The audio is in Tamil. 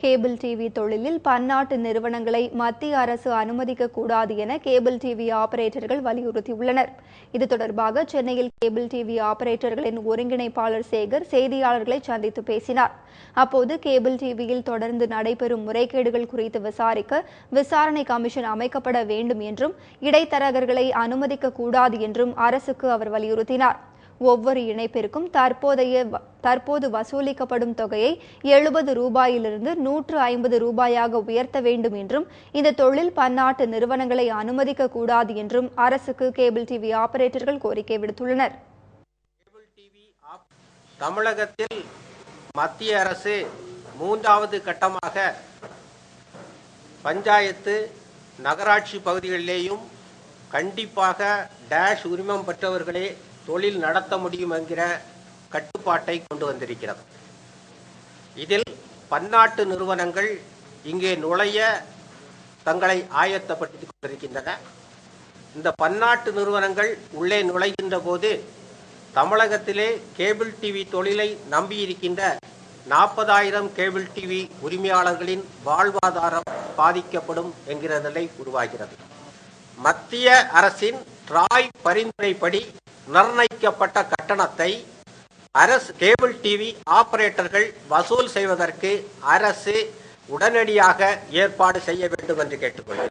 கேபிள் டிவி தொழிலில் பன்னாட்டு நிறுவனங்களை மத்திய அரசு அனுமதிக்க கூடாது என கேபிள் டிவி ஆபரேட்டர்கள் வலியுறுத்தியுள்ளனர். இது தொடர்பாக சென்னையில் கேபிள் டிவி ஆபரேட்டர்களின் ஒருங்கிணைப்பாளர் சேகர் செய்தியாளர்களை சந்தித்து பேசினார். அப்போது கேபிள் டிவியில் தொடர்ந்து நடைபெறும் முறைகேடுகள் குறித்து விசாரிக்க விசாரணை கமிஷன் அமைக்கப்பட வேண்டும் என்றும் இடைத்தரகர்களை அனுமதிக்க கூடாது என்றும் அரசுக்கு அவர் வலியுறுத்தினார். ஒவ்வொரு இணைப்பிற்கும் தற்போதைய தற்போது வசூலிக்கப்படும் தொகையை எழுபது ரூபாயிலிருந்து நூற்று ஐம்பது ரூபாயாக உயர்த்த வேண்டும் என்றும் இந்த தொழில் பன்னாட்டு நிறுவனங்களை அனுமதிக்க கூடாது என்றும் அரசுக்கு கேபிள் டிவி ஆபரேட்டர்கள் கோரிக்கை விடுத்துள்ளனர். கேபிள் டிவி தமிழகத்தில் மத்திய அரசு மூன்றாவது கட்டமாக பஞ்சாயத்து நகராட்சி பகுதிகளிலேயும் கண்டிப்பாக டேஷ் உரிமம் பெற்றவர்களே தொழில் நடத்த முடியும் என்கிற கட்டுப்பாட்டை கொண்டு வந்திருக்கிறது. இதில் பன்னாட்டு நிறுவனங்கள் இங்கே நுழைய தங்களை ஆயத்தப்படுத்திக் கொண்டிருக்கின்றன. இந்த பன்னாட்டு நிறுவனங்கள் உள்ளே நுழைகின்ற போது தமிழகத்திலே கேபிள் டிவி தொழிலை நம்பியிருக்கின்ற நாற்பதாயிரம் கேபிள் டிவி உரிமையாளர்களின் வாழ்வாதாரம் பாதிக்கப்படும் என்கிற நிலை உருவாகிறது. மத்திய அரசின் ட்ராய் பரிந்துரைப்படி நிர்ணயிக்கப்பட்ட கட்டணத்தை அரசு கேபிள் டிவி ஆபரேட்டர்கள் வசூல் செய்வதற்கு அரசு உடனடியாக ஏற்பாடு செய்ய வேண்டும் என்று கேட்டுக்கொள்கிறேன்.